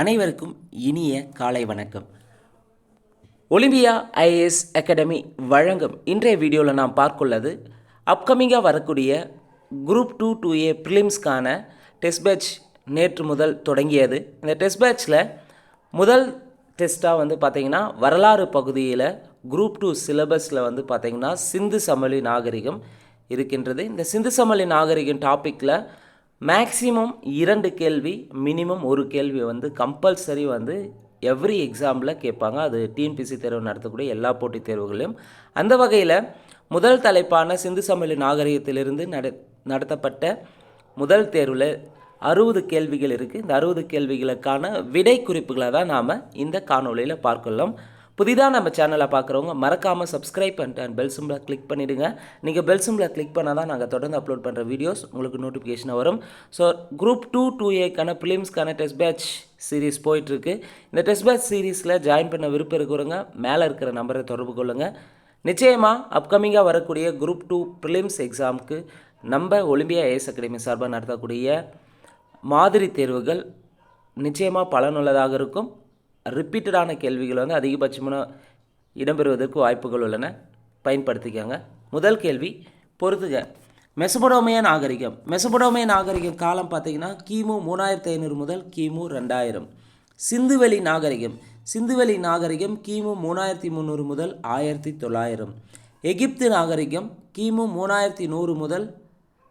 அனைவருக்கும் இனிய காலை வணக்கம். ஒலிம்பியா ஐஏஎஸ் அகாடமி வழங்கும் இன்றைய வீடியோவில் நாம் பார்க்குள்ளது அப்கமிங்காக வரக்கூடிய குரூப் டூ டூ ஏ ப்ரிலிம்ஸ்க்கான டெஸ்ட் பேட்ச் நேற்று முதல் தொடங்கியது. இந்த டெஸ்ட் பேட்ச்சில் முதல் டெஸ்ட்டாக வந்து பார்த்திங்கன்னா வரலாறு பகுதியில் குரூப் டூ சிலபஸில் வந்து பார்த்திங்கன்னா சிந்து சமலி நாகரிகம் இருக்கின்றது. இந்த சிந்து சமலி நாகரிகம் டாப்பிக்கில் மேக்ஸிமம் இரண்டு கேள்வி மினிமம் ஒரு கேள்வி வந்து கம்பல்சரி வந்து எவ்ரி எக்ஸாமில் கேட்பாங்க. அது டிஎன்பிசி தேர்வு நடத்தக்கூடிய எல்லா போட்டித் தேர்வுகளையும். அந்த வகையில் முதல் தலைப்பான சிந்து சமையல் நாகரிகத்திலிருந்து நட நடத்தப்பட்ட முதல் தேர்வில் அறுபது கேள்விகள் இருக்குது இந்த அறுபது கேள்விகளுக்கான விடை குறிப்புகளை தான் நாம் இந்த காணொளியில் பார்க்கலாம் புதிதாக நம்ம சேனலை பார்க்குறவங்க மறக்காமல் சப்ஸ்கிரைப் பண்ணிட்டு அண்ட் பெல் சிம்பில் கிளிக் பண்ணிவிடுங்க நீங்கள் பெல் சிம்பில் கிளிக் பண்ணால் தான் நாங்கள் தொடர்ந்து அப்லோட் பண்ணுற வீடியோஸ் உங்களுக்கு நோட்டிஃபிகேஷன் வரும். ஸோ குரூப் டூ டூ ஏக்கான பிலிம்ஸ்க்கான டெஸ்ட் பேட்ச் சீரீஸ் போயிட்டுருக்கு. இந்த டெஸ்ட் பேட்ச் சீரீஸில் ஜாயின் பண்ண விருப்பம் இருக்கிறவங்க மேலே இருக்கிற நம்பரை தொடர்பு கொள்ளுங்கள் நிச்சயமாக அப்கமிங்காக வரக்கூடிய குரூப் டூ ப்ரிலிம்ஸ் எக்ஸாமுக்கு நம்ம ஒலிம்பியா ஏஎஸ் அகாடமி சார்பாக நடத்தக்கூடிய மாதிரி தேர்வுகள் நிச்சயமாக பலனுள்ளதாக இருக்கும். ரிப்பீட்டடான கேள்விகள் வந்து அதிகபட்சமான இடம்பெறுவதற்கு வாய்ப்புகள் உள்ளன. பயன்படுத்திக்கோங்க. முதல் கேள்வி பொறுத்துக. மெசபடோமிய நாகரிகம். மெசபடோமிய நாகரிகம் காலம் பார்த்திங்கன்னா கிமு மூணாயிரத்தி ஐநூறு முதல் கிமு ரெண்டாயிரம். சிந்துவெளி நாகரிகம். சிந்துவெளி நாகரிகம் கிமு மூணாயிரத்தி முந்நூறு முதல் ஆயிரத்தி தொள்ளாயிரம் எகிப்து நாகரிகம் கிமு மூணாயிரத்தி நூறு முதல்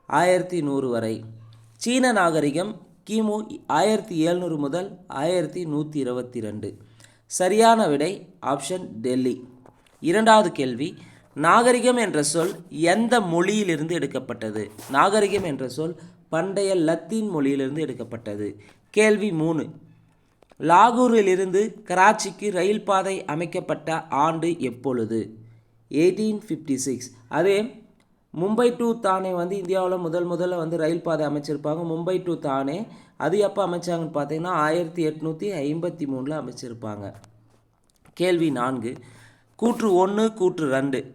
ஆயிரத்தி நூறு வரை. சீன நாகரிகம் கிமு ஆயிரத்தி எழுநூறு முதல் ஆயிரத்தி நூற்றி இருபத்தி ரெண்டு சரியான விடை ஆப்ஷன் டெல்லி. இரண்டாவது கேள்வி நாகரிகம் என்ற சொல் எந்த மொழியிலிருந்து எடுக்கப்பட்டது? நாகரிகம் என்ற சொல் பண்டைய லத்தீன் மொழியிலிருந்து எடுக்கப்பட்டது. கேள்வி மூணு லாகூரிலிருந்து கராச்சிக்கு ரயில் பாதை அமைக்கப்பட்ட ஆண்டு எப்பொழுது? எயிட்டீன் ஃபிஃப்டி சிக்ஸ் அதே மும்பை டு தானே வந்து இந்தியாவில் முதல் முதல்ல வந்து ரயில் பாதை அமைச்சிருப்பாங்க. மும்பை டு தானே அது எப்போ அமைச்சாங்கன்னு பார்த்தீங்கன்னா ஆயிரத்தி எட்நூற்றி ஐம்பத்தி மூணில் அமைச்சிருப்பாங்க. கேள்வி நான்கு. கூற்று ஒன்று கூற்று ரெண்டு.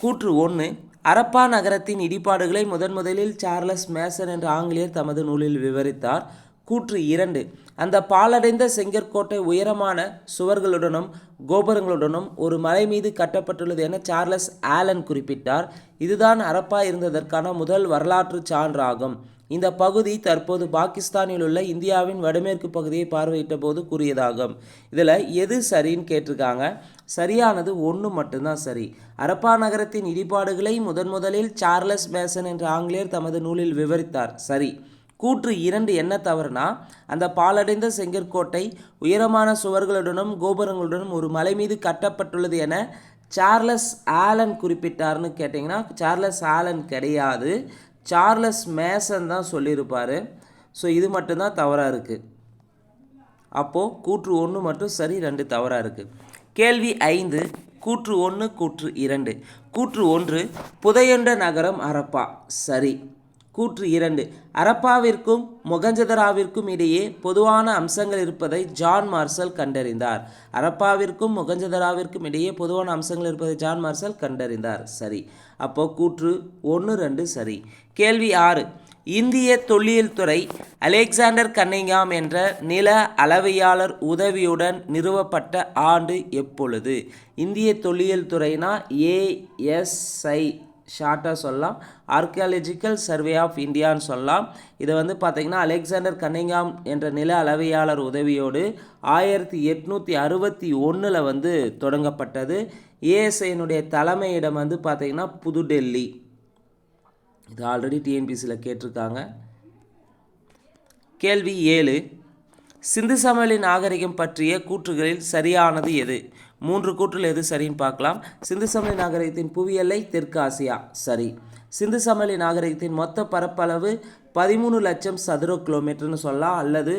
கூற்று ஒன்று அரப்பா நகரத்தின் இடிபாடுகளை முதன் முதலில் சார்லஸ் மேசன் என்ற ஆங்கிலேயர் தமது நூலில் விவரித்தார். கூற்று இரண்டு. அந்த பாலடைந்த செங்கற்கோட்டை உயரமான சுவர்களுடனும் கோபுரங்களுடனும் ஒரு மலை மீது கட்டப்பட்டுள்ளது என சார்லஸ் ஆலன் குறிப்பிட்டார். இதுதான் அரப்பா இருந்ததற்கான முதல் வரலாற்று சான்றாகும். இந்த பகுதி தற்போது பாகிஸ்தானில் உள்ள இந்தியாவின் வடமேற்கு பகுதியை பார்வையிட்ட போது கூறியதாகும். இதில் எது சரின்னு கேட்டிருக்காங்க. சரியானது ஒன்று மட்டும்தான் சரி. அரப்பா நகரத்தின் இடிபாடுகளை முதன் முதலில் சார்லஸ் மேசன் என்ற ஆங்கிலேயர் தமது நூலில் விவரித்தார். சரி. கூற்று இரண்டு என்ன தவறுனா அந்த பாலடைந்த செங்கற்கோட்டை உயரமான சுவர்களுடனும் கோபுரங்களுடனும் ஒரு மலை மீது கட்டப்பட்டுள்ளது என சார்லஸ் ஆலன் குறிப்பிட்டார்னு கேட்டிங்கன்னா சார்லஸ் ஆலன் கிடையாது. சார்லஸ் மேசன் தான் சொல்லியிருப்பார். ஸோ இது மட்டும்தான் தவறாக இருக்குது அப்போது கூற்று ஒன்று மட்டும் சரி ரெண்டு தவறாக இருக்குது கேள்வி ஐந்து கூற்று ஒன்று கூற்று இரண்டு. கூற்று ஒன்று புதையண்ட நகரம் அரப்பா சரி. கூற்று இரண்டு. அரப்பாவிற்கும் மொகஞ்சதராவிற்கும் இடையே பொதுவான அம்சங்கள் இருப்பதை ஜான் மார்சல் கண்டறிந்தார். அரப்பாவிற்கும் மொகஞ்சதராவிற்கும் இடையே பொதுவான அம்சங்கள் இருப்பதை ஜான் மார்சல் கண்டறிந்தார். சரி. அப்போ கூற்று ஒன்று ரெண்டு சரி. கேள்வி ஆறு. இந்திய தொல்லியல் துறை அலெக்சாண்டர் கன்னிங்காம் என்ற நில அளவையாளர் உதவியுடன் நிறுவப்பட்ட ஆண்டு எப்பொழுது? இந்திய தொல்லியல் துறைனா ஏஎஸ்ஐ ஷார்ட்டாக சொல்லலாம். ஆர்கியாலஜிக்கல் சர்வே ஆஃப் இந்தியான்னு சொல்லலாம். இதை வந்து பார்த்திங்கன்னா அலெக்சாண்டர் கன்னிங்காம் என்ற நில அளவையாளர் உதவியோடு ஆயிரத்தி எட்நூற்றி அறுபத்தி ஒன்றில் வந்து தொடங்கப்பட்டது. ஏஎஸ்ஐனுடைய தலைமையிடம் வந்து பார்த்திங்கன்னா புதுடெல்லி. இது ஆல்ரெடி டிஎன்பிசியில் கேட்டிருக்காங்க. கேள்வி ஏழு. சிந்து சமவெளி நாகரிகம் பற்றிய கூற்றுகளில் சரியானது எது? மூன்று கூற்றில் எது சரின்னு பார்க்கலாம். சிந்து சமவெளி நாகரிகத்தின் புவியெல்லை தெற்கு ஆசியா. சரி. சிந்து சமவெளி நாகரிகத்தின் மொத்த பரப்பளவு பதிமூணு லட்சம் சதுர கிலோமீட்டர்னு சொல்லலாம். அல்லது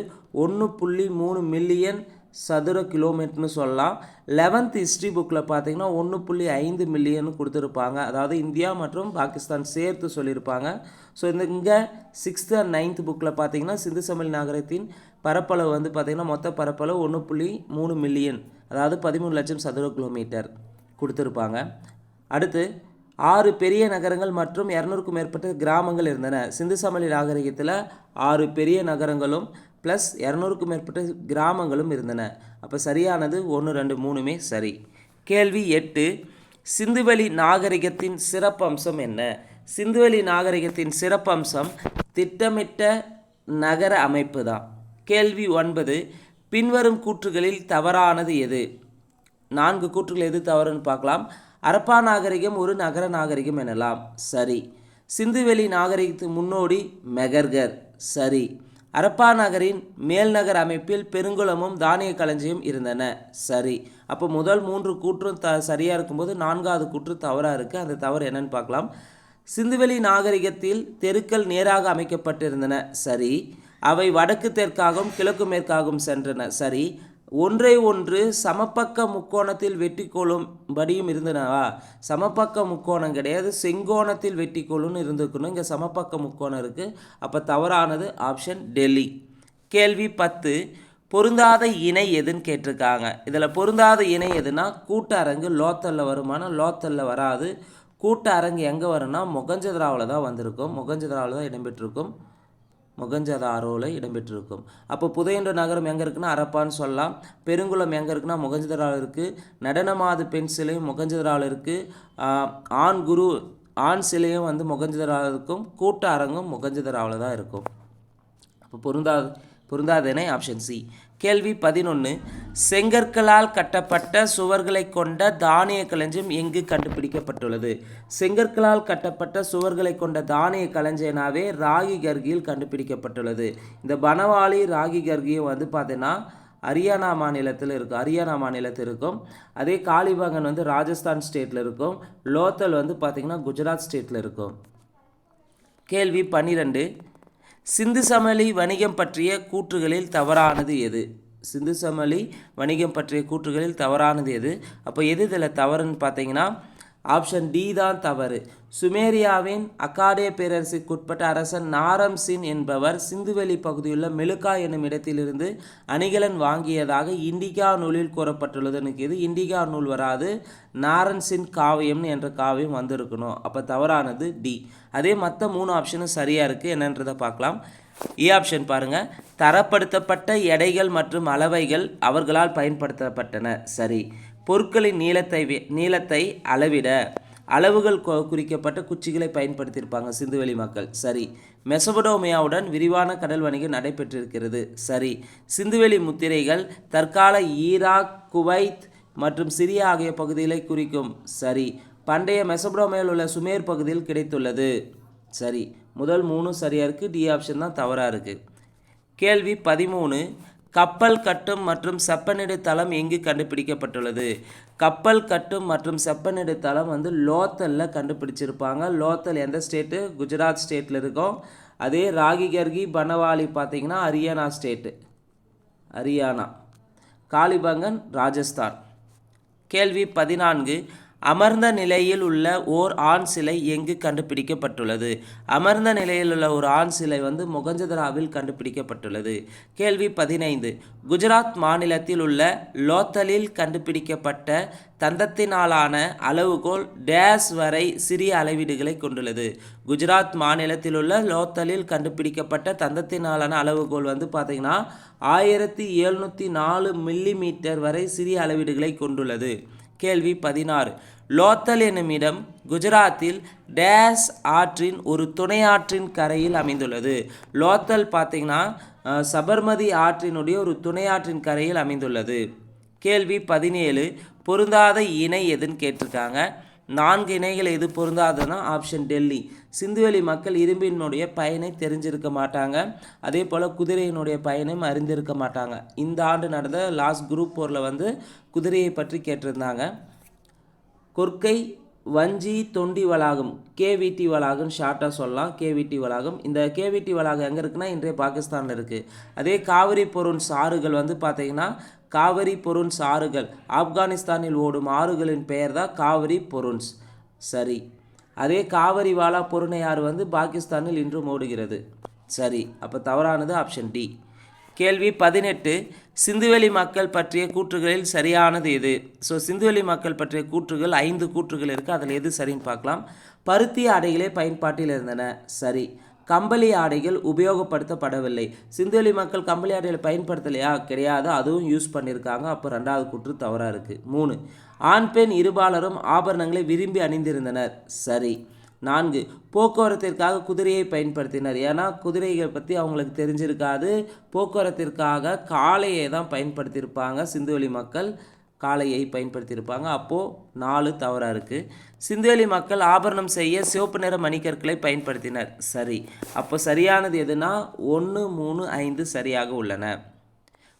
ஒன்று புள்ளி மூணு மில்லியன் சதுர கிலோமீட்டர்னு சொல்லலாம். லெவன்த் ஹிஸ்ட்ரி புக்கில் பார்த்தீங்கன்னா ஒன்று புள்ளி ஐந்து மில்லியன் கொடுத்துருப்பாங்க. அதாவது இந்தியா மற்றும் பாகிஸ்தான் சேர்த்து சொல்லியிருப்பாங்க. ஸோ இந்த இங்கே சிக்ஸ்த்து அண்ட் நைன்த் புக்கில் பார்த்தீங்கன்னா சிந்து சமவெளி நகரத்தின் பரப்பளவு வந்து பார்த்திங்கன்னா மொத்த பரப்பளவு ஒன்று புள்ளி மூணு மில்லியன் அதாவது பதிமூணு லட்சம் சதுர கிலோமீட்டர் கொடுத்துருப்பாங்க. அடுத்து ஆறு பெரிய நகரங்கள் மற்றும் இரநூறுக்கும் மேற்பட்ட கிராமங்கள் இருந்தன. சிந்து சமலி நாகரிகத்தில் ஆறு பெரிய நகரங்களும் ப்ளஸ் இரநூறுக்கும் மேற்பட்ட கிராமங்களும் இருந்தன. அப்போ சரியானது ஒன்று ரெண்டு மூணுமே சரி. கேள்வி எட்டு சிந்துவெளி நாகரிகத்தின் சிறப்பம்சம் என்ன? சிந்துவெளி நாகரிகத்தின் சிறப்பம்சம் திட்டமிட்ட நகர அமைப்பு தான். கேள்வி ஒன்பது பின்வரும் கூற்றுகளில் தவறானது எது? நான்கு கூற்றுகள் எது தவறுன்னு பார்க்கலாம். அரப்பா நாகரிகம் ஒரு நகர நாகரிகம் எனலாம். சரி. சிந்துவெளி நாகரிகத்து முன்னோடி மெகர்கர். சரி. அரப்பா நகரின் மேல்நகர் அமைப்பில் பெருங்குளமும் தானிய களஞ்சியம் இருந்தன. சரி. அப்போ முதல் மூன்று கூற்றும் த சரியாக இருக்கும்போது நான்காவது கூற்று தவறாக இருக்குது அந்த தவறு என்னன்னு பார்க்கலாம். சிந்துவெளி நாகரிகத்தில் தெருக்கள் நேராக அமைக்கப்பட்டிருந்தன. சரி. அவை வடக்கு தெற்காகவும் கிழக்கு மேற்காகவும் சென்றன. சரி ஒன்றை ஒன்று சமப்பக்க முக்கோணத்தில் வெட்டி கொள்ளும்படியும் இருந்தனவா? சமப்பக்க முக்கோணம் கிடையாது செங்கோணத்தில் வெட்டி கொள்ளுன்னு இருந்துக்கணும் இங்கே சமப்பக்க முக்கோணம் இருக்குது அப்போ தவறானது ஆப்ஷன் டெல்லி. கேள்வி பத்து பொருந்தாத இணை எதுன்னு கேட்டிருக்காங்க. இதில் பொருந்தாத இணை எதுனா கூட்டரங்கு லோத்தலில் வருமானம் லோத்தலில் வராது. கூட்ட அரங்கு எங்கே வரும்னா முகஞ்சதிராவில் தான் வந்திருக்கும். முகஞ்சதிராவில் தான் இடம்பெற்றிருக்கும். மொகஞ்சதாரோவில் இடம்பெற்றிருக்கும். அப்போ புதையன்ற நகரம் எங்கே இருக்குன்னா அரப்பான்னு சொல்லலாம். பெருங்குளம் எங்கே இருக்குன்னா மொகஞ்சதராவில் இருக்குது நடனமாது பெண் சிலையும் மொகஞ்சதராவில் இருக்குது ஆண் குரு ஆண் சிலையும் வந்து மொகஞ்சதராவில் இருக்கும். கூட்ட அரங்கும் முகஞ்சதராவில் தான் இருக்கும். அப்போ பொருந்தா பொருந்தாதனை ஆப்ஷன் சி. கேள்வி பதினொன்று செங்கற்களால் கட்டப்பட்ட சுவர்களை கொண்ட தானிய களஞ்சியம் எங்கு கண்டுபிடிக்கப்பட்டுள்ளது? செங்கற்களால் கட்டப்பட்ட சுவர்களை கொண்ட தானிய களஞ்சியனாவே ராகி கர்கியில் கண்டுபிடிக்கப்பட்டுள்ளது. இந்த பனவாளி ராகி கர்கியும் வந்து பார்த்தீங்கன்னா ஹரியானா மாநிலத்தில் இருக்கும் ஹரியானா மாநிலத்தில் இருக்கும். அதே காளிபகன் வந்து ராஜஸ்தான் ஸ்டேட்டில் இருக்கும். லோத்தல் வந்து பார்த்திங்கன்னா குஜராத் ஸ்டேட்டில் இருக்கும். கேள்வி பன்னிரெண்டு. சிந்து சமலி வணிகம் பற்றிய கூற்றுகளில் தவறானது எது? சிந்து சமலி வணிகம் பற்றிய கூற்றுகளில் தவறானது எது? அப்போ எது இதில் தவறுன்னு பார்த்தீங்கன்னா ஆப்ஷன் டி தான் தவறு. சுமேரியாவின் அக்காடே பேரரசுக்குட்பட்ட அரசன் நாரம் சின் என்பவர் சிந்துவெளி பகுதியுள்ள மெலுக்கா என்னும் இடத்திலிருந்து அணிகலன் வாங்கியதாக இண்டிகா நூலில் கூறப்பட்டுள்ளதுன்னு இது இண்டிகா நூல் வராது. நாரன் சின் காவியம்னு என்ற காவியம் வந்திருக்கணும். அப்போ தவறானது டி. அதே மற்ற மூணு ஆப்ஷனும் சரியாக இருக்குது என்னன்றதை பார்க்கலாம். இ ஆப்ஷன் பாருங்கள் தரப்படுத்தப்பட்ட எடைகள் மற்றும் அளவைகள் அவர்களால் பயன்படுத்தப்பட்டன. சரி. பொருட்களின் நீளத்தை வி- நீளத்தை அளவிட அளவுகள் குறிக்கப்பட்ட குச்சிகளை பயன்படுத்தியிருப்பாங்க சிந்துவெளி மக்கள். சரி. மெசபடோமியாவுடன் விரிவான கடல் வணிகம் நடைபெற்றிருக்கிறது. சரி. சிந்துவெளி முத்திரைகள் தற்கால ஈராக் குவைத் மற்றும் சிரியா ஆகிய பகுதிகளை குறிக்கும். சரி. பண்டைய மெசபடோமியாவில் உள்ள சுமேர் பகுதியில் கிடைத்துள்ளது. சரி. முதல் மூணு சரியாக இருக்குது டி ஆப்ஷன் தான் தவறாக இருக்குது கேள்வி பதிமூணு. கப்பல் கட்டும் மற்றும் செப்பனிடு தளம் எங்கு கண்டுபிடிக்கப்பட்டுள்ளது? கப்பல் கட்டும் மற்றும் செப்பனிடு தளம் வந்து லோத்தலில் கண்டுபிடிச்சிருப்பாங்க. லோத்தல் எந்த ஸ்டேட்டு? குஜராத் ஸ்டேட்டில் இருக்கும். அதே ராகிகர்கி பனவாலி பார்த்திங்கன்னா ஹரியானா ஸ்டேட்டு. ஹரியானா. காளிபங்கன் ராஜஸ்தான். கேள்வி பதினான்கு. அமர்ந்த நிலையில் உள்ள ஓர் ஆண் சிலை எங்கு கண்டுபிடிக்கப்பட்டுள்ளது? அமர்ந்த நிலையில் உள்ள ஒரு ஆண் சிலை வந்து மொகஞ்சதராவில் கண்டுபிடிக்கப்பட்டுள்ளது. கேள்வி பதினைந்து. குஜராத் மாநிலத்தில் உள்ள லோத்தலில் கண்டுபிடிக்கப்பட்ட தந்தத்தினாலான அளவுகோல் டேஸ் வரை சிறிய அளவீடுகளை கொண்டுள்ளது. குஜராத் மாநிலத்தில் உள்ள லோத்தலில் கண்டுபிடிக்கப்பட்ட தந்தத்தினாலான அளவுகோல் வந்து பார்த்தீங்கன்னா ஆயிரத்தி எழுநூற்றி நாலு மில்லி மீட்டர் வரை சிறிய அளவீடுகளை கொண்டுள்ளது. கேள்வி பதினாறு. லோத்தல் என்னும் இடம் குஜராத்தில் டேஸ் ஆற்றின் ஒரு துணையாற்றின் கரையில் அமைந்துள்ளது. லோத்தல் பார்த்தீங்கன்னா சபர்மதி ஆற்றினுடைய ஒரு துணையாற்றின் கரையில் அமைந்துள்ளது. கேள்வி பதினேழு பொருந்தாத இணை எதுன்னு கேட்டிருக்காங்க. நான்கு இணைகள் எது பொருந்தாதுன்னா ஆப்ஷன் டெல்லி. சிந்துவெளி மக்கள் இரும்பினுடைய பயனை தெரிஞ்சிருக்க மாட்டாங்க. அதே போல் குதிரையினுடைய பயனையும் அறிந்திருக்க மாட்டாங்க. இந்த ஆண்டு நடந்த லாஸ்ட் குரூப் போரில் வந்து குதிரையை பற்றி கேட்டிருந்தாங்க. கொர்க்கை வஞ்சி தொண்டி வளாகம் கேவிடி வளாகம் ஷார்ட்டாக சொல்லலாம். கேவிடி வளாகம். இந்த கேவிடி வளாகம் எங்கே இருக்குன்னா இன்றைய பாகிஸ்தானில் இருக்குது அதே காவிரி பொருண் சாறுகள் வந்து பார்த்தீங்கன்னா காவிரி பொருண்ஸ் ஆறுகள் ஆப்கானிஸ்தானில் ஓடும் ஆறுகளின் பெயர் தான் காவிரி பொருன்ஸ் சரி. அதே காவிரி வாலா பொருணையாறு வந்து பாகிஸ்தானில் இன்றும் ஓடுகிறது சரி. அப்போ தவறானது ஆப்ஷன் டி கேள்வி பதினெட்டு சிந்துவெளி மக்கள் பற்றிய கூற்றுகளில் சரியானது எது? ஸோ சிந்துவெளி மக்கள் பற்றிய கூற்றுகள் ஐந்து கூற்றுகள் இருக்குது அதில் எது சரின்னு பார்க்கலாம். பருத்தி ஆடைகளே பயன்பாட்டில் இருந்தன. சரி. கம்பளி ஆடைகள் உபயோகப்படுத்தப்படவில்லை. சிந்துவெளி மக்கள் கம்பளி ஆடைகளை பயன்படுத்தலையா? கிடையாது. அதுவும் யூஸ் பண்ணியிருக்காங்க. அப்போ ரெண்டாவது கூற்று தவறாக இருக்குது மூணு. ஆண் பெண் இருபாலரும் ஆபரணங்களை விரும்பி அணிந்திருந்தனர். சரி. நான்கு போக்குவரத்திற்காக குதிரையை பயன்படுத்தினர். ஏன்னா குதிரைகள் பற்றி அவங்களுக்கு தெரிஞ்சிருக்காது. போக்குவரத்திற்காக காளையை தான் பயன்படுத்தியிருப்பாங்க. சிந்துவெளி மக்கள் காளையை பயன்படுத்தியிருப்பாங்க. அப்போது நாலு தவறாக இருக்குது சிந்துவெளி மக்கள் ஆபரணம் செய்ய சிவப்பு நிற மணிக்கற்களை பயன்படுத்தினர். சரி. அப்போ சரியானது எதுனா? ஒன்று மூணு ஐந்து சரியாக உள்ளன.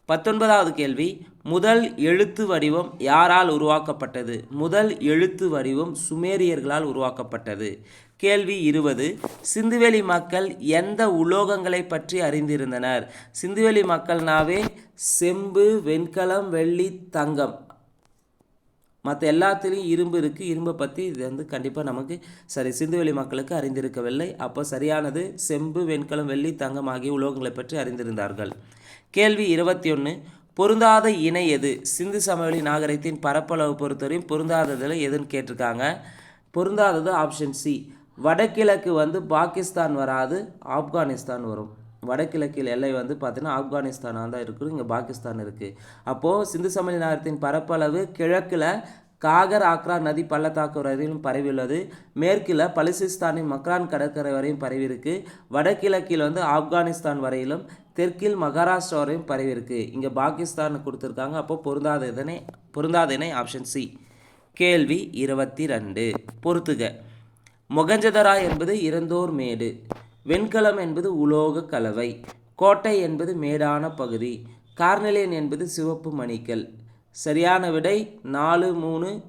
பத்தொன்பதாவது கேள்வி. முதல் எழுத்து வடிவம் யாரால் உருவாக்கப்பட்டது? முதல் எழுத்து வடிவம் சுமேரியர்களால் உருவாக்கப்பட்டது. கேள்வி இருபது. சிந்துவெளி மக்கள் எந்த உலோகங்களை பற்றி அறிந்திருந்தனர்? சிந்துவெளி மக்கள்னாவே செம்பு வெண்கலம் வெள்ளி தங்கம். மற்ற எல்லாத்துலேயும் இரும்பு இருக்குது இரும்பை பற்றி இது வந்து கண்டிப்பாக நமக்கு சரி சிந்துவெளி மக்களுக்கு அறிந்திருக்கவில்லை. அப்போ சரியானது செம்பு வெண்கலம் வெள்ளி தங்கம் ஆகிய உலோகங்களை பற்றி அறிந்திருந்தார்கள். கேள்வி இருபத்தி ஒன்று பொருந்தாத இணை எது? சிந்து சமவெளி நாகரிகத்தின் பரப்பளவு பொறுத்தவரையும் பொருந்தாததில் எதுன்னு கேட்டிருக்காங்க. பொருந்தாதது ஆப்ஷன் சி வடகிழக்கு வந்து பாகிஸ்தான் வராது ஆப்கானிஸ்தான் வரும். வடகிழக்கில் எல்லை வந்து பார்த்தீங்கன்னா ஆப்கானிஸ்தானாக தான் இருக்குது இங்கே பாகிஸ்தான் இருக்குது அப்போது சிந்து சமவெளி நகரத்தின் பரப்பளவு கிழக்கில் காகர் ஆக்ரா நதி பள்ளத்தாக்கு வரையிலும் பரவியுள்ளது. மேற்கில் பலிசிஸ்தானின் மக்ரான் கடற்கரை வரையும் பரவியிருக்கு வடகிழக்கில் வந்து ஆப்கானிஸ்தான் வரையிலும் தெற்கில் மகாராஷ்டிரா வரையும் பரவி இங்கே பாகிஸ்தான் கொடுத்துருக்காங்க. அப்போ பொருந்தாத இதனை பொருந்தாதனை ஆப்ஷன் சி கேள்வி இருபத்தி ரெண்டு பொறுத்துக. மொகஞ்சதரா என்பது இறந்தோர் மேடு. வெண்கலம் என்பது உலோக கலவை. கோட்டை என்பது மேடான பகுதி. கார்னிலியன் என்பது சிவப்பு மணிக்கல். சரியான விடை நாலு மூணு.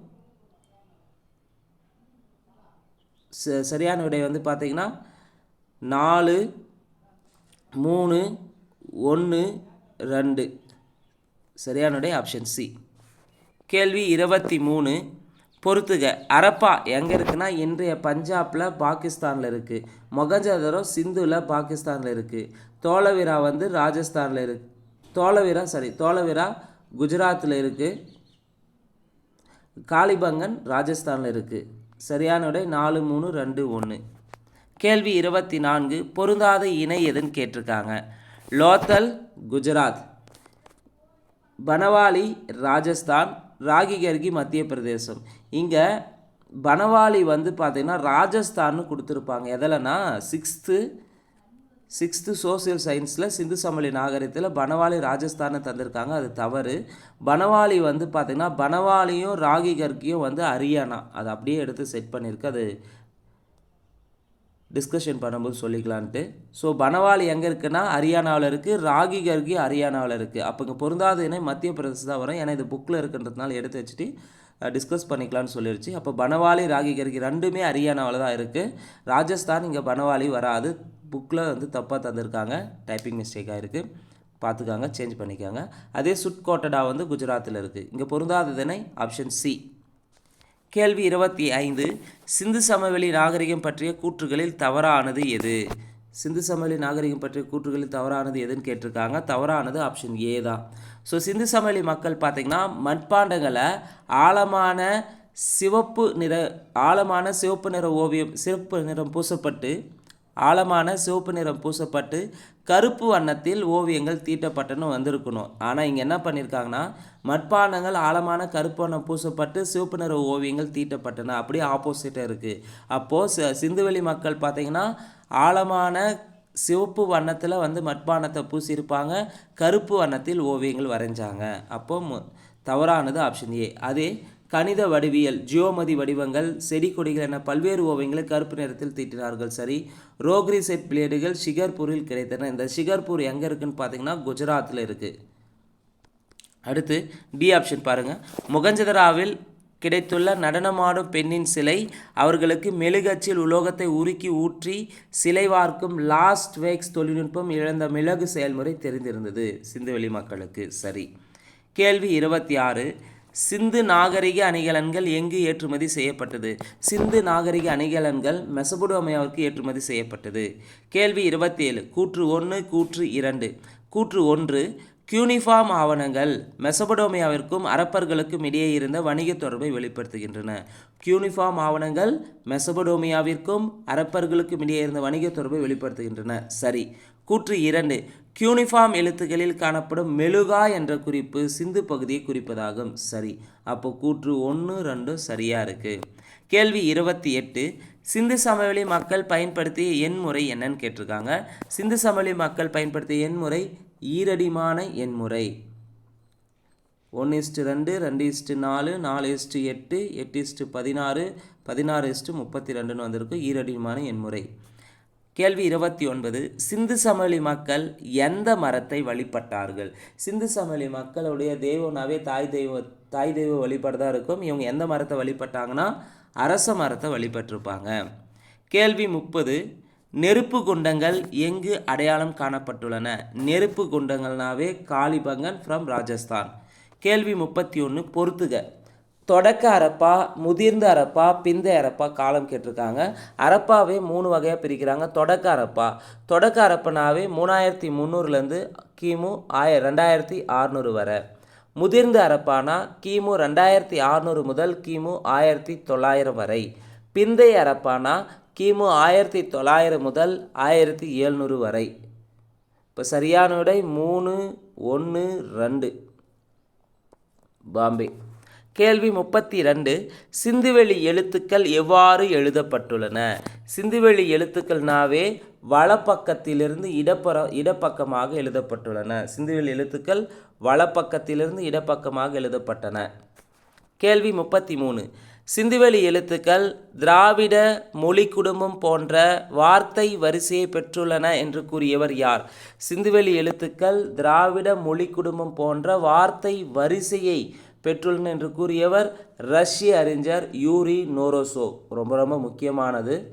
ச- சரியான விடை வந்து பார்த்தீங்கன்னா நாலு மூணு ஒன்று ரெண்டு. சரியானுடைய ஆப்ஷன் சி கேள்வி இருபத்தி மூணு. பொறுத்துக அரப்பா எங்கே இருக்குன்னா இன்றைய பஞ்சாபில் பாகிஸ்தானில் இருக்குது மொகஞ்சதரோ சிந்துவில் பாகிஸ்தானில் இருக்குது தோலவிரா வந்து ராஜஸ்தானில் இருக்கு. தோலவிரா சாரி தோலவிரா குஜராத்தில் இருக்குது காளிபங்கன் ராஜஸ்தானில் இருக்குது சரியானுடைய நாலு மூணு ரெண்டு ஒன்று கேள்வி இருபத்தி நான்கு. பொருந்தாத இணை எதுன்னு கேட்டிருக்காங்க. லோத்தல் குஜராத். பனவாலி ராஜஸ்தான் ராகிகர்கி மத்திய பிரதேசம். இங்கே பனவாலி வந்து பார்த்திங்கன்னா ராஜஸ்தான்னு கொடுத்துருப்பாங்க. எதில்னா சிக்ஸ்த்து சிக்ஸ்த்து சோசியல் சயின்ஸில் சிந்து சமவெளி நாகரிகத்தில் பனவாலி ராஜஸ்தானை தந்திருக்காங்க. அது தவறு. பனவாலி வந்து பார்த்திங்கன்னா பனவாலியும் ராகி கர்கியும் வந்து ஹரியானா அதை அப்படியே எடுத்து செட் பண்ணியிருக்கு. அது டிஸ்கஷன் பண்ணும்போது சொல்லிக்கலான்ட்டு. ஸோ பனவாலி எங்கே இருக்குன்னா ஹரியானாவில் இருக்குது ராகி கர்கி ஹரியானாவில் இருக்குது அப்போ இங்கே பொருந்தாத இணை மத்திய பிரதேசம் தான் வரும். ஏன்னா இது புக்கில் இருக்குன்றதுனால எடுத்து வச்சுட்டு டிஸ்கஸ் பண்ணிக்கலாம்னு சொல்லிருச்சு. அப்போ பனவாலி ராகி கர்கி ரெண்டுமே ஹரியானாவில் தான் இருக்குது ராஜஸ்தான் இங்கே பனவாலி வராது. புக்கில் வந்து தப்பாக தந்திருக்காங்க. டைப்பிங் மிஸ்டேக்காக இருக்குது பார்த்துக்காங்க சேஞ்ச் பண்ணிக்காங்க. அதே சுட்கோட்டடா வந்து குஜராத்தில் இருக்குது இங்கே பொருந்தாததினை ஆப்ஷன் சி கேள்வி இருபத்தி ஐந்து சிந்து சமவெளி நாகரிகம் பற்றிய கூற்றுகளில் தவறானது எது? சிந்து சமவெளி நாகரிகம் பற்றிய கூற்றுகளில் தவறானது எதுன்னு கேட்டிருக்காங்க. தவறானது ஆப்ஷன் ஏ தான். ஸோ சிந்து சமவெளி மக்கள் பார்த்திங்கன்னா மண்பாண்டங்களை ஆழமான சிவப்பு நிற ஆழமான சிவப்பு நிற ஓவியம் சிவப்பு நிறம் பூசப்பட்டு ஆழமான சிவப்பு நிறம் பூசப்பட்டு கருப்பு வண்ணத்தில் ஓவியங்கள் தீட்டப்பட்டுன்னு வந்திருக்கணும். ஆனால் இங்கே என்ன பண்ணியிருக்காங்கன்னா மட்பாண்டங்கள் ஆழமான கருப்பு வண்ணம் பூசப்பட்டு சிவப்பு நிற ஓவியங்கள் தீட்டப்பட்டன. அப்படியே ஆப்போசிட்டாக இருக்குது அப்போது சிந்துவெளி மக்கள் பார்த்திங்கன்னா ஆழமான சிவப்பு வண்ணத்தில் வந்து மட்பாணத்தை பூசியிருப்பாங்க. கருப்பு வண்ணத்தில் ஓவியங்கள் வரைஞ்சாங்க. அப்போ தவறானது ஆப்ஷன் ஏ அதே கணித வடிவியல் ஜியோமதி வடிவங்கள் செடி கொடிகள் என பல்வேறு ஓவியங்களை கருப்பு நிறத்தில் தீட்டினார்கள். சரி ரோக்ரி செட் பிளேடுகள் ஷிகர்பூரில் கிடைத்தன. இந்த ஷிகர்பூர் எங்கே இருக்குன்னு பார்த்தீங்கன்னா குஜராத்தில் இருக்குது அடுத்து டி ஆப்ஷன் பாருங்கள் முகஞ்சதராவில் கிடைத்துள்ள நடனமாடும் பெண்ணின் சிலை அவர்களுக்கு மெழுகச்சில் உலோகத்தை உருக்கி ஊற்றி சிலை வார்க்கும் லாஸ்ட் வேக்ஸ் தொழில்நுட்பம் இழந்த மிளகு செயல்முறை தெரிந்திருந்தது. சிந்துவெளி மக்களுக்கு. சரி கேள்வி இருபத்தி ஆறு. சிந்து நாகரிக அணிகலன்கள் எங்கு ஏற்றுமதி செய்யப்பட்டது? சிந்து நாகரிக அணிகலன்கள் மெசபடோமியாவிற்கு ஏற்றுமதி செய்யப்பட்டது. கேள்வி இருபத்தி ஏழு கூற்று ஒன்று கூற்று இரண்டு. கூற்று ஒன்று கியூனிஃபார்ம் ஆவணங்கள் மெசபடோமியாவிற்கும் அரப்பர்களுக்கும் இடையே இருந்த வணிக தொடர்பை வெளிப்படுத்துகின்றன. கியூனிஃபார்ம் ஆவணங்கள் மெசபடோமியாவிற்கும் அரப்பர்களுக்கும் இடையே இருந்த வணிக தொடர்பை வெளிப்படுத்துகின்றன. சரி. கூற்று இரண்டு. கியூனிஃபார்ம் எழுத்துக்களில் காணப்படும் மெழுகா என்ற குறிப்பு சிந்து பகுதியை குறிப்பதாகும். சரி அப்போ கூற்று ஒன்று ரெண்டும் சரியாக இருக்குது கேள்வி இருபத்தி எட்டு. சிந்து சமவெளி மக்கள் பயன்படுத்திய எண்முறை என்னன்னு கேட்டிருக்காங்க. சிந்து சமவெளி மக்கள் பயன்படுத்திய எண்முறை ஈரடிமான எண்முறை ஒன்று இஸ்ட்டு ரெண்டு ரெண்டு இஸ்ட்டு நாலு நாலு இஸ்ட்டு எட்டு எட்டு இஸ்ட்டு பதினாறு பதினாறு இஸ்ட்டு முப்பத்தி ரெண்டுன்னு வந்திருக்கு. ஈரடிமான எண்முறை கேள்வி இருபத்தி ஒன்பது சிந்து சமவெளி மக்கள் எந்த மரத்தை வழிபட்டார்கள்? சிந்து சமவெளி மக்களுடைய தெய்வம்னாவே தாய் தெய்வ தாய் தெய்வ வழிபாடு தான் இருக்கும். இவங்க எந்த மரத்தை வழிபட்டாங்கன்னா அரச மரத்தை வழிபட்டிருப்பாங்க. கேள்வி முப்பது நெருப்பு குண்டங்கள் எங்கு அடையாளம் காணப்பட்டுள்ளன? நெருப்பு குண்டங்கள்னாவே காளிபங்கன் ஃப்ரம் ராஜஸ்தான். கேள்வி முப்பத்தி ஒன்று பொறுத்துக. தொடக்க அரப்பா முதிர்ந்த அரப்பா பிந்தைய அரப்பா காலம் கேட்டிருக்காங்க. அரப்பாவே மூணு வகையாக பிரிக்கிறாங்க. தொடக்க அரப்பா. தொடக்க அரப்பனாவே மூணாயிரத்தி முந்நூறுலேருந்து கிமு ஆய ரெண்டாயிரத்தி ஆறுநூறு வரை. முதிர்ந்த அரப்பானா கிமு ரெண்டாயிரத்தி ஆறுநூறு முதல் கிமு ஆயிரத்தி தொள்ளாயிரம் வரை. பிந்தைய அரப்பானா கிமு ஆயிரத்தி தொள்ளாயிரம் முதல் ஆயிரத்தி எழுநூறு வரை. இப்போ சரியான விடை மூணு ஒன்று ரெண்டு. பாம்பே. கேள்வி முப்பத்தி ரெண்டு சிந்துவெளி எழுத்துக்கள் எவ்வாறு எழுதப்பட்டுள்ளன? சிந்துவெளி எழுத்துக்கள்னாவே வலப்பக்கத்திலிருந்து இடப்புற இடப்பக்கமாக எழுதப்பட்டுள்ளன. சிந்துவெளி எழுத்துக்கள் வலப்பக்கத்திலிருந்து இடப்பக்கமாக எழுதப்பட்டன. கேள்வி முப்பத்தி மூணு சிந்துவெளி எழுத்துக்கள் திராவிட மொழி குடும்பம் போன்ற வார்த்தை வரிசையை பெற்றுள்ளன என்று கூறியவர் யார்? சிந்துவெளி எழுத்துக்கள் திராவிட மொழி குடும்பம் போன்ற வார்த்தை வரிசையை பெற்றுள்ளன என்று கூறியவர் ரஷ்ய அறிஞர் யூரி நோரோசோ. ரொம்ப ரொம்ப முக்கியமானது.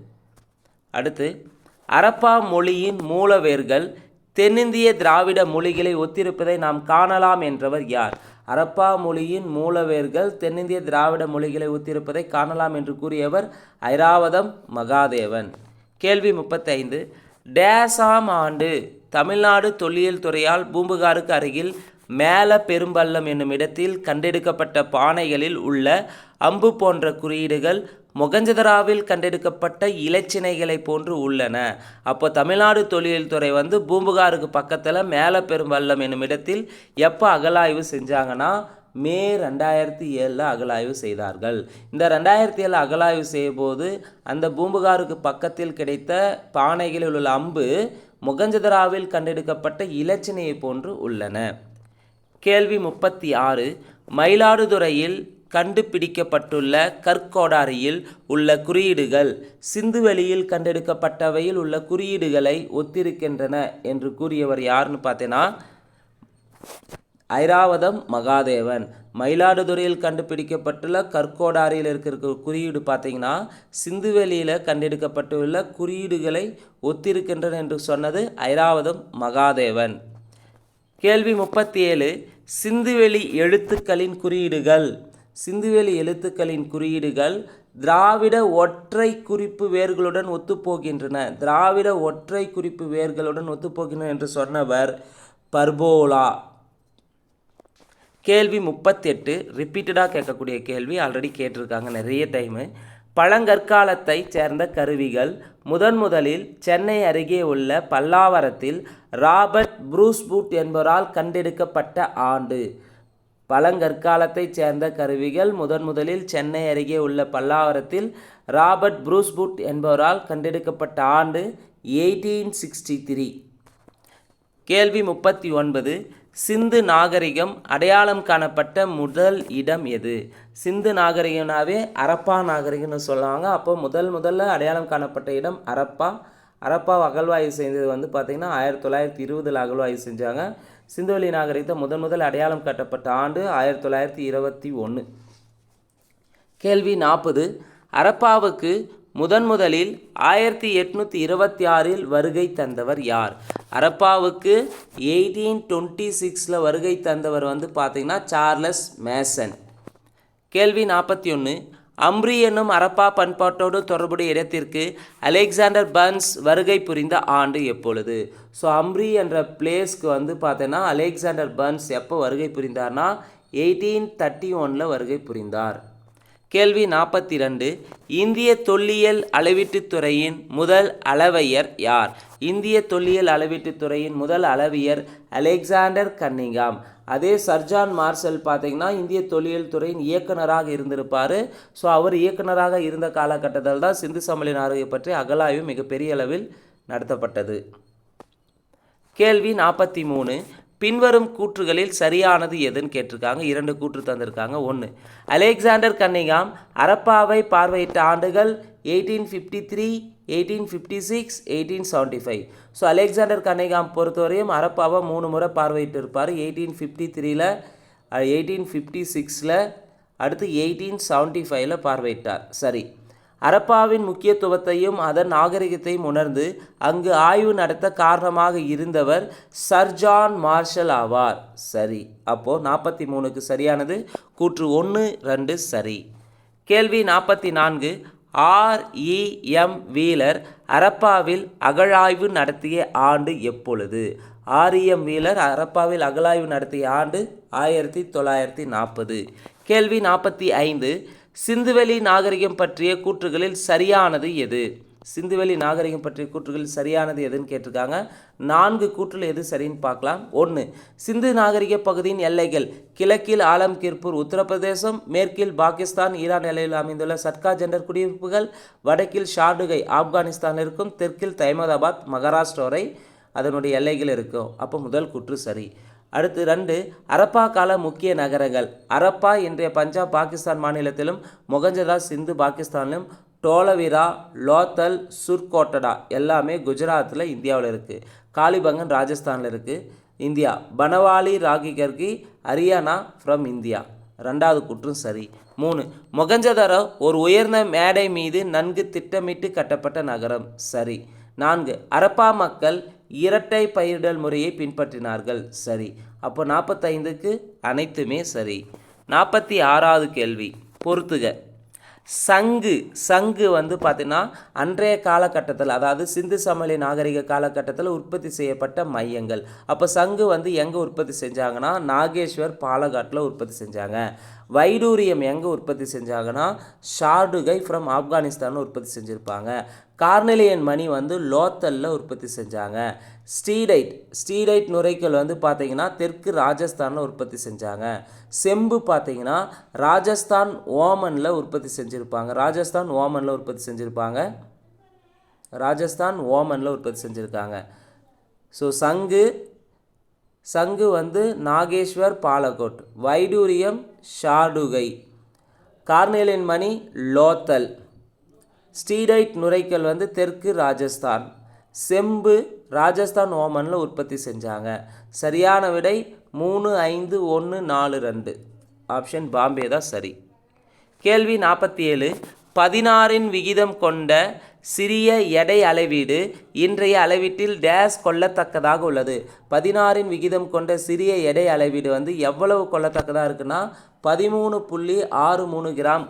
அடுத்து அரப்பா மொழியின் மூலவேர்கள் தென்னிந்திய திராவிட மொழிகளை ஒத்திருப்பதை நாம் காணலாம் என்றவர் யார்? அரப்பா மொழியின் மூலவேர்கள் தென்னிந்திய திராவிட மொழிகளை ஒத்திருப்பதை காணலாம் என்று கூறியவர் ஐராவதம் மகாதேவன். கேள்வி முப்பத்தைந்து. டேசாம் ஆண்டு தமிழ்நாடு தொல்லியல் துறையால் பூம்புகாருக்கு அருகில் மேல பெரும்பள்ளம் என்னும் இடத்தில் கண்டெடுக்கப்பட்ட பானைகளில் உள்ள அம்பு போன்ற குறியீடுகள் மொகஞ்சதராவில் கண்டெடுக்கப்பட்ட இலச்சினைகளை போன்று உள்ளன. அப்போ தமிழ்நாடு தொழில்துறை வந்து பூம்புகாருக்கு பக்கத்தில் மேல பெரும்பள்ளம் என்னும் இடத்தில் எப்போ அகலாய்வு செஞ்சாங்கன்னா மே ரெண்டாயிரத்தி ஏழில் அகலாய்வு செய்தார்கள். இந்த ரெண்டாயிரத்தி ஏழு அகலாய்வு செய்யும்போது அந்த பூம்புகாருக்கு பக்கத்தில் கிடைத்த பானைகளில் உள்ள அம்பு முகஞ்சதராவில் கண்டெடுக்கப்பட்ட இலச்சினையை போன்று உள்ளன. கேள்வி முப்பத்தி ஆறு மயிலாடுதுறையில் கண்டுபிடிக்கப்பட்டுள்ள கற்கோடாரியில் உள்ள குறியீடுகள் சிந்துவெளியில் கண்டெடுக்கப்பட்டவையில் உள்ள குறியீடுகளை ஒத்திருக்கின்றன என்று கூறியவர் யாருன்னு பார்த்தீங்கன்னா ஐராவதம் மகாதேவன். மயிலாடுதுறையில் கண்டுபிடிக்கப்பட்டுள்ள கற்கோடாரியில் இருக்கிற குறியீடு பார்த்தீங்கன்னா சிந்துவெளியில் கண்டெடுக்கப்பட்டுள்ள குறியீடுகளை ஒத்திருக்கின்றன என்று சொன்னது ஐராவதம் மகாதேவன். கேள்வி முப்பத்தி ஏழு சிந்துவெளி எழுத்துக்களின் குறியீடுகள். சிந்துவெளி எழுத்துக்களின் குறியீடுகள் திராவிட ஒற்றை குறிப்பு வேர்களுடன் ஒத்துப்போகின்றன. திராவிட ஒற்றை குறிப்பு வேர்களுடன் ஒத்துப்போகின்றன என்று சொன்னவர் பர்போலா. கேள்வி முப்பத்தெட்டு ரிப்பீட்டடாக கேட்கக்கூடிய கேள்வி ஆல்ரெடி கேட்டிருக்காங்க நிறைய டைமு பழங்கற்காலத்தை சேர்ந்த கருவிகள் முதன் முதலில் சென்னை அருகே உள்ள பல்லாவரத்தில் ராபர்ட் ப்ரூஸ்பூட் என்பவரால் கண்டெடுக்கப்பட்ட ஆண்டு. பழங்கற்காலத்தைச் சேர்ந்த கருவிகள் முதன் முதலில் சென்னை அருகே உள்ள பல்லாவரத்தில் ராபர்ட் ப்ரூஸ்புட் என்பவரால் கண்டெடுக்கப்பட்ட ஆண்டு எயிட்டீன் சிக்ஸ்டி த்ரீ கேள்வி முப்பத்தி ஒன்பது சிந்து நாகரிகம் அடையாளம் காணப்பட்ட முதல் இடம் எது? சிந்து நாகரிகம்னாவே அரப்பா நாகரிகம்னு சொல்லுவாங்க. அப்போ முதல் முதல்ல அடையாளம் காணப்பட்ட இடம் அரப்பா. அரப்பா அகழ்வாய்வு செஞ்சது வந்து பார்த்திங்கன்னா ஆயிரத்தி தொள்ளாயிரத்தி இருபதில் அகழ்வாய்வு செஞ்சாங்க. சிந்துவெளி நாகரிகத்தை முதன் முதல் அடையாளம் காட்டப்பட்ட ஆண்டு ஆயிரத்தி தொள்ளாயிரத்தி இருபத்தி ஒன்று. கேள்வி நாற்பது அரப்பாவுக்கு முதன் முதலில் ஆயிரத்தி எட்நூற்றி இருபத்தி ஆறில் வருகை தந்தவர் யார்? அரப்பாவுக்கு எயிட்டீன் டுவெண்ட்டி சிக்ஸில் வருகை தந்தவர் வந்து பார்த்திங்கன்னா சார்லஸ் மேசன். கேள்வி நாற்பத்தி ஒன்று. அம்ரி என்னும் அரப்பா பண்பாட்டோடு தொடர்புடைய இடத்திற்கு அலெக்சாண்டர் பர்ன்ஸ் வருகை புரிந்த ஆண்டு எப்பொழுது? ஸோ அம்ரி என்ற பிளேஸ்க்கு வந்து பார்த்தோன்னா அலெக்சாண்டர் பர்ன்ஸ் எப்போ வருகை புரிந்தார்னா எயிட்டீன் தேர்ட்டி ஒனில் வருகை புரிந்தார். கேள்வி நாற்பத்தி ரெண்டு இந்திய தொல்லியல் அளவீட்டுத் துறையின் முதல் அளவையர் யார்? இந்திய தொல்லியல் அளவீட்டுத் துறையின் முதல் அளவியர் அலெக்சாண்டர் கன்னிங்காம். அதே சர்ஜான் மார்சல் பார்த்திங்கன்னா இந்திய தொல்லியல் துறையின் இயக்குனராக இருந்திருப்பார். ஸோ அவர் இயக்குனராக இருந்த காலகட்டத்தில் தான் சிந்து சமவெளி நாடுகை பற்றி அகலாய்வு மிகப்பெரிய அளவில் நடத்தப்பட்டது. கேள்வி நாற்பத்தி மூணு பின்வரும் கூற்றுகளில் சரியானது எதுன்னு கேட்டிருக்காங்க. இரண்டு கூற்று தந்திருக்காங்க. ஒன்று அலெக்சாண்டர் கன்னிகாம் அரப்பாவை பார்வையிட்ட ஆண்டுகள் eighteen fifty three eighteen fifty six eighteen seventy five. So Alexander Cunningham பொறுத்தவரையும் அரப்பாவை மூணு முறை பார்வையிட்டு இருப்பார் எயிட்டீன் ஃபிஃப்டி த்ரீல எயிட்டீன் ஃபிஃப்டி சிக்ஸில் அடுத்து எயிட்டீன் செவன்ட்டி ஃபைவ்ல பார்வையிட்டார். சரி. அரப்பாவின் முக்கியத்துவத்தையும் அதன் நாகரிகத்தையும் உணர்ந்து அங்கு ஆய்வு நடத்த காரணமாக இருந்தவர் சர்ஜான் மார்ஷல் ஆவார். சரி அப்போது நாற்பத்தி மூணுக்கு சரியானது? கூற்று ஒன்று ரெண்டு சரி. கேள்வி நாற்பத்தி நான்கு. ஆர்இஎம் வீலர் அரப்பாவில் அகழாய்வு நடத்திய ஆண்டு எப்பொழுது? ஆர்இஎம் வீலர் அரப்பாவில் அகழாய்வு நடத்திய ஆண்டு ஆயிரத்தி தொள்ளாயிரத்தி நாற்பது. கேள்வி நாற்பத்தி ஐந்து. சிந்துவெளி நாகரிகம் பற்றிய கூற்றுகளில் சரியானது எது? சிந்துவெளி நாகரிகம் பற்றிய கூற்றுகளில் சரியானது எதுன்னு கேட்டிருக்காங்க. நான்கு கூற்றில் எது சரின்னு பார்க்கலாம். ஒன்று சிந்து நாகரிக பகுதியின் எல்லைகள் கிழக்கில் ஆலம்கீர்பூர் உத்தரப்பிரதேசம் மேற்கில் பாகிஸ்தான் ஈரான் எல்லையில் அமைந்துள்ள சட்கா ஜெண்டர் குடியிருப்புகள் வடக்கில் ஷார்டுகை ஆப்கானிஸ்தான் இருக்கும் தெற்கில் தைமதாபாத் மகாராஷ்டிரா வரை அதனுடைய எல்லைகள் இருக்கும். அப்போ முதல் கூற்று சரி. அடுத்து ரெண்டு அரப்பா கால முக்கிய நகரங்கள். அரப்பா இன்றைய பஞ்சாப் பாகிஸ்தான் மாநிலத்திலும் மொகஞ்சதா சிந்து பாகிஸ்தானிலும் டோலவிரா லோத்தல் சுர்கோட்டடா எல்லாமே குஜராத்தில் இந்தியாவில் இருக்குது காலிபங்கன் ராஜஸ்தானில் இருக்குது India Banawali Rakhigarhi Haryana from India. ரெண்டாவது குற்றும் சரி. மூணு மொகஞ்சதாரோ ஒரு உயர்ந்த மேடை மீது நன்கு திட்டமிட்டு கட்டப்பட்ட நகரம். சரி. நான்கு அரப்பா மக்கள் இரட்டை பயிரிடல் முறையை பின்பற்றினார்கள். சரி. அப்போ நாற்பத்தைந்துக்கு அனைத்துமே சரி. நாற்பத்தி ஆறாவது கேள்வி. பொறுத்துக. சங்கு சங்கு வந்து பார்த்திங்கன்னா அன்றைய காலகட்டத்தில் அதாவது சிந்து சமவெளி நாகரிக காலகட்டத்தில் உற்பத்தி செய்யப்பட்ட மையங்கள். அப்போ சங்கு வந்து எங்கே உற்பத்தி செஞ்சாங்கன்னா நாகேஸ்வர் பாலகாட்டில் உற்பத்தி செஞ்சாங்க. வைடூரியம் எங்கே உற்பத்தி செஞ்சாங்கன்னா ஷார்டுகை ஃப்ரம் ஆப்கானிஸ்தான் உற்பத்தி செஞ்சுருப்பாங்க. கார்னிலியன் மணி வந்து லோத்தலில் உற்பத்தி செஞ்சாங்க. ஸ்டீடைட் ஸ்டீடைட் நுரைக்கல் வந்து பார்த்தீங்கன்னா தெற்கு ராஜஸ்தானில் உற்பத்தி செஞ்சாங்க. செம்பு பார்த்தீங்கன்னா ராஜஸ்தான் ஓமனில் உற்பத்தி செஞ்சுருப்பாங்க. ராஜஸ்தான் ஓமனில் உற்பத்தி செஞ்சுருப்பாங்க. ராஜஸ்தான் ஓமனில் உற்பத்தி செஞ்சுருக்காங்க. ஸோ சங்கு சங்கு வந்து நாகேஸ்வர் பாலக்கோட் வைடூரியம் ஷாடுகை. கார்னேலின் மணி லோத்தல். ஸ்டீடைட் நுரைக்கல் வந்து தெற்கு ராஜஸ்தான். செம்பு ராஜஸ்தான் ஓமனில் உற்பத்தி செஞ்சாங்க. சரியான விடை மூணு ஐந்து ஒன்று நாலு ரெண்டு. ஆப்ஷன் பாம்பே தான் சரி. கேள்வி நாற்பத்தி ஏழு. பதினாறின் விகிதம் கொண்ட சிறிய எடை அளவீடு இன்றைய அளவீட்டில் டேஸ் கொள்ளத்தக்கதாக உள்ளது. பதினாறின் விகிதம் கொண்ட சிறிய எடை அளவீடு வந்து எவ்வளவு கொள்ளத்தக்கதாக இருக்குன்னா பதிமூணு புள்ளி ஆறு மூணு கிராம்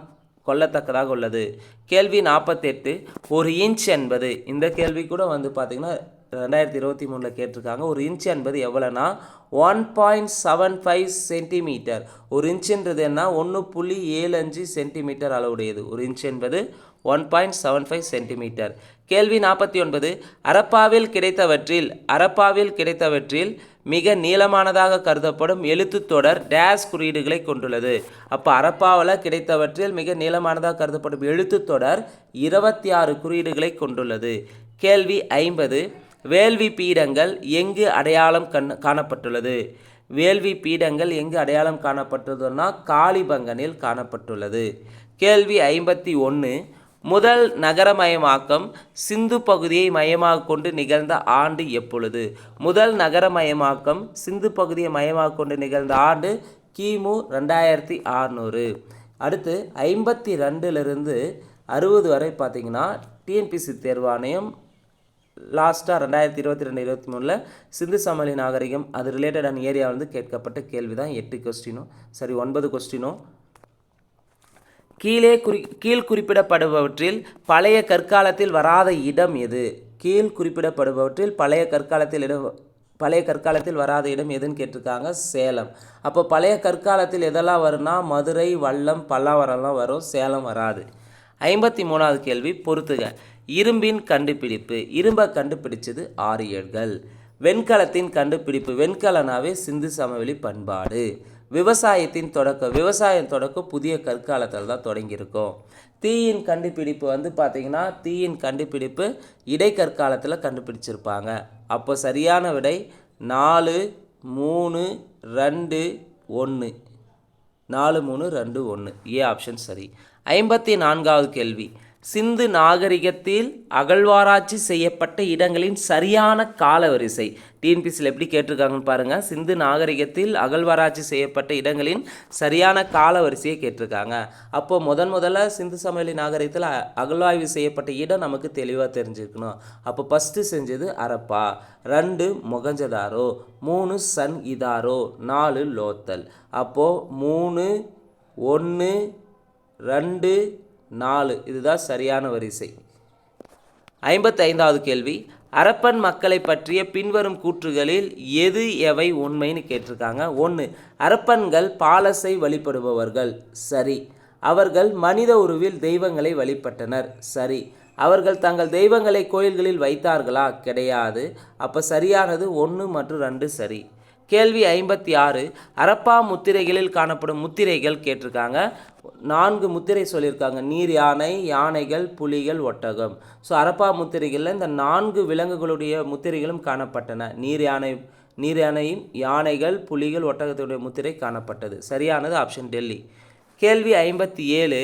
கொள்ளத்தக்கதாக உள்ளது. கேள்வி நாற்பத்தெட்டு ஒரு இன்ச் என்பது இந்த கேள்வி கூட வந்து பார்த்திங்கன்னா ரெண்டாயிரத்தி இருபத்தி மூணில் கேட்டிருக்காங்க. ஒரு இன்ச் என்பது எவ்வளோனா one point seven five centimetre. ஒரு இன்ச்சுன்றது என்ன? ஒன்று புள்ளி ஏழு அஞ்சு சென்டிமீட்டர் அளவுடையது. ஒரு இன்ச் என்பது one point seven five centimetre. கேள்வி நாற்பத்தி ஒன்பது அரப்பாவில் கிடைத்தவற்றில் அரப்பாவில் கிடைத்தவற்றில் மிக நீளமானதாக கருதப்படும் எழுத்து தொடர் டேஸ் குறியீடுகளை கொண்டுள்ளது. அப்போ அரப்பாவில் கிடைத்தவற்றில் மிக நீளமானதாக கருதப்படும் எழுத்து தொடர் இருபத்தி ஆறு குறியீடுகளை கொண்டுள்ளது. கேள்வி ஐம்பது வேள்வி பீடங்கள் எங்கு அடையாளம் கண் காணப்பட்டுள்ளது? வேள்வி பீடங்கள் எங்கு அடையாளம் காணப்பட்டதுன்னா காளிபங்கனில் காணப்பட்டுள்ளது. கேள்வி ஐம்பத்தி ஒன்று முதல் நகரமயமாக்கம் சிந்து பகுதியை மையமாக கொண்டு நிகழ்ந்த ஆண்டு எப்பொழுது? முதல் நகரமயமாக்கம் சிந்து பகுதியை மையமாக கொண்டு நிகழ்ந்த ஆண்டு கிமு ரெண்டாயிரத்தி ஆறுநூறு அடுத்து ஐம்பத்தி ரெண்டுலேருந்து அறுபது வரை பார்த்திங்கன்னா டிஎன்பிசி தேர்வாணையம் லாஸ்ட்டாக ரெண்டாயிரத்தி இருபத்தி ரெண்டு இருபத்தி மூணில் சிந்து சமவெளி நாகரிகம் அது ரிலேட்டடான ஏரியா வந்து கேட்கப்பட்ட கேள்வி தான் எட்டு கொஸ்டினும் சரி ஒன்பது கொஸ்டினும் கீழே குறி கீழ் குறிப்பிடப்படுபவற்றில் பழைய கற்காலத்தில் வராத இடம் எது? கீழ் குறிப்பிடப்படுபவற்றில் பழைய கற்காலத்தில் இடம் பழைய கற்காலத்தில் வராத இடம் எதுன்னு கேட்டிருக்காங்க? சேலம். அப்போ பழைய கற்காலத்தில் எதெல்லாம் வரும்னா மதுரை வல்லம் பல்லாவரம்லாம் வரும் சேலம் வராது. ஐம்பத்தி மூணாவது கேள்வி பொறுத்துக. இரும்பின் கண்டுபிடிப்பு. இரும்பை கண்டுபிடிச்சது ஆரியர்கள். வெண்கலத்தின் கண்டுபிடிப்பு. வெண்கலனாவே சிந்து சமவெளி பண்பாடு. விவசாயத்தின் தொடக்கம் விவசாயம் தொடக்கம் புதிய கற்காலத்தில் தான் தொடங்கியிருக்கும். தீயின் கண்டுபிடிப்பு வந்து பார்த்திங்கன்னா தீயின் கண்டுபிடிப்பு இடைக்கற்காலத்தில் கண்டுபிடிச்சிருப்பாங்க. அப்போ சரியான விடை நாலு மூணு ரெண்டு ஒன்று நாலு மூணு ரெண்டு ஒன்று ஏ ஆப்ஷன் சரி. ஐம்பத்தி நான்காவது கேள்வி. சிந்து நாகரிகத்தில் அகழ்வாராய்ச்சி செய்யப்பட்ட இடங்களின் சரியான காலவரிசை. டிஎன்பிசியில் எப்படி கேட்டிருக்காங்கன்னு பாருங்கள் சிந்து நாகரிகத்தில் அகழ்வாராய்ச்சி செய்யப்பட்ட இடங்களின் சரியான காலவரிசையை கேட்டிருக்காங்க. அப்போது முதன் முதல்ல சிந்து சமவெளி நாகரிகத்தில் அ- அகழ்வாய்வு செய்யப்பட்ட இடம் நமக்கு தெளிவாக தெரிஞ்சுக்கணும் அப்போ ஃபஸ்ட்டு செஞ்சது அரப்பா. ரெண்டு மொகஞ்சதாரோ. மூணு சன் இதாரோ. நாலு லோத்தல். அப்போது மூணு ஒன்று ரெண்டு நாலு. இதுதான் சரியான வரிசை. ஐம்பத்தைந்தாவது கேள்வி. அரப்பன் மக்களை பற்றிய பின்வரும் கூற்றுகளில் எது எவை உண்மைன்னு கேட்டிருக்காங்க. ஒன்று அரப்பன்கள் பாலசை வழிபடுபவர்கள். சரி. அவர்கள் மனித உருவில் தெய்வங்களை வழிபட்டனர். சரி. அவர்கள் தங்கள் தெய்வங்களை கோயில்களில் வைத்தார்களா? கிடையாது. அப்போ சரியானது ஒன்று மற்றும் ரெண்டு சரி. கேள்வி ஐம்பத்தி ஆறு. அரப்பா முத்திரைகளில் காணப்படும் முத்திரைகள் கேட்டிருக்காங்க. நான்கு முத்திரை சொல்லியிருக்காங்க. நீர் யானை யானைகள் புலிகள் ஒட்டகம். ஸோ அரப்பா முத்திரைகளில் இந்த நான்கு விலங்குகளுடைய முத்திரைகளும் காணப்பட்டன. நீர் யானை நீர் யானையும் யானைகள் புலிகள் ஒட்டகத்துடைய முத்திரை காணப்பட்டது. சரியானது? ஆப்ஷன் டெல்லி. கேள்வி ஐம்பத்தி ஏழு.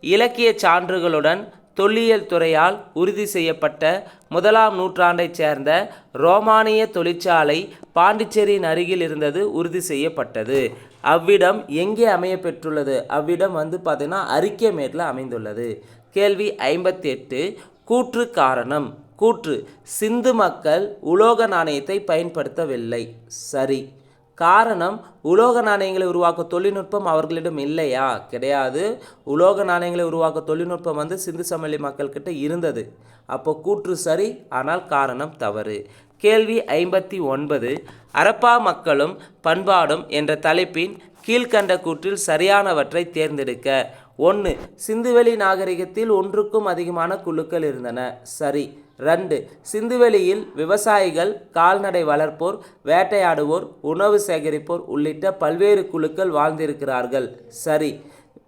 இலக்கிய சான்றுகளுடன் தொல்லியல் துறையால் உறுதி செய்யப்பட்ட முதலாம் நூற்றாண்டைச் சேர்ந்த ரோமானிய தொழிற்சாலை பாண்டிச்சேரியின் அருகில் இருந்தது உறுதி செய்யப்பட்டது. அவ்விடம் எங்கே அமைய பெற்றுள்ளது அவ்விடம் வந்து பார்த்தீங்கன்னா அரிக்கமேட்டில் அமைந்துள்ளது. கேள்வி ஐம்பத்தி எட்டு கூற்று காரணம். கூற்று சிந்து மக்கள் உலோக நாணயத்தை பயன்படுத்தவில்லை. சரி. காரணம் உலோக நாணயங்களை உருவாக்க தொழில்நுட்பம் அவர்களிடம் இல்லையா? கிடையாது. உலோக நாணயங்களை உருவாக்க தொழில்நுட்பம் வந்து சிந்து சமவெளி மக்கள்கிட்ட இருந்தது. அப்போ கூற்று சரி ஆனால் காரணம் தவறு. கேள்வி ஐம்பத்தி ஒன்பது அரப்பா மக்களும் பண்பாடும் என்ற தலைப்பின் கீழ்க்கண்ட கூற்றில் சரியானவற்றை தேர்ந்தெடுக்க. ஒன்று சிந்துவெளி நாகரிகத்தில் ஒன்றுக்கும் அதிகமான குழுக்கள் இருந்தன. சரி. ரெண்டு சிந்துவெளியில் விவசாயிகள் கால்நடை வளர்ப்போர் வேட்டையாடுவோர் உணவு சேகரிப்போர் உள்ளிட்ட பல்வேறு குழுக்கள் வாழ்ந்திருக்கிறார்கள். சரி.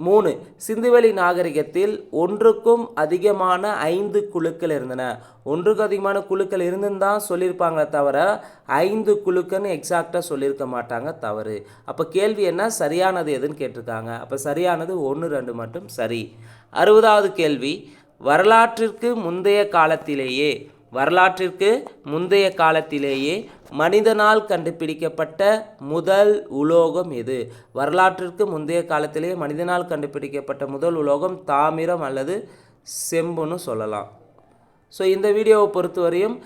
மூணு. சிந்துவெளி நாகரிகத்தில் ஒன்றுக்கும் அதிகமான ஐந்து குழுக்கள் இருந்தன. ஒன்றுக்கு அதிகமான குழுக்கள் இருந்துன்னு தான் சொல்லியிருப்பாங்களே தவிர ஐந்து குழுக்கள்னு எக்ஸாக்டாக சொல்லியிருக்க மாட்டாங்க தவறு. அப்போ கேள்வி என்ன? சரியானது எதுன்னு கேட்டிருக்காங்க. அப்போ சரியானது ஒன்று ரெண்டு மட்டும் சரி. அறுபதாவது கேள்வி வரலாற்றிற்கு முந்தைய காலத்திலேயே வரலாற்றிற்கு முந்தைய காலத்திலேயே மனிதனால் கண்டுபிடிக்கப்பட்ட முதல் உலோகம் எது? வரலாற்றிற்கு முந்தைய காலத்திலேயே மனிதனால் கண்டுபிடிக்கப்பட்ட முதல் உலோகம் தாமிரம் அல்லது செம்புன்னு சொல்லலாம். ஸோ இந்த வீடியோவை பொறுத்தவரையும்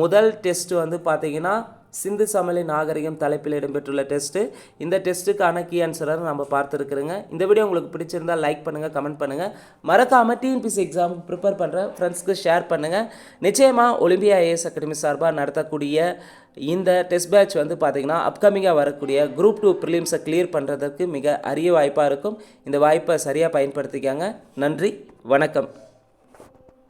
முதல் டெஸ்ட் வந்து பார்த்திங்கன்னா சிந்து சமவெளி நாகரிகம் தலைப்பில் இடம்பெற்றுள்ள டெஸ்ட்டு. இந்த டெஸ்ட்டுக்கான கீ ஆன்சரை நம்ம பார்த்துருக்குறோங்க. இந்த வீடியோ உங்களுக்கு பிடிச்சிருந்தா லைக் பண்ணுங்கள் கமெண்ட் பண்ணுங்கள் மறக்காமல் டிஎன்பிசி எக்ஸாமுக்கு ப்ரிப்பேர் பண்ணுற ஃப்ரெண்ட்ஸ்க்கு ஷேர் பண்ணுங்கள் நிச்சயமாக ஒலிம்பியா ஐஏஎஸ் அகாடமி சார்பாக நடத்தக்கூடிய இந்த டெஸ்ட் பேட்ச் வந்து பார்த்திங்கன்னா அப்கமிங்காக வரக்கூடிய குரூப் டூ ப்ரிலிம்ஸை கிளியர் பண்ணுறதுக்கு மிக அரிய வாய்ப்பாக இருக்கும். இந்த வாய்ப்பை சரியாக பயன்படுத்திக்கங்க. நன்றி வணக்கம்.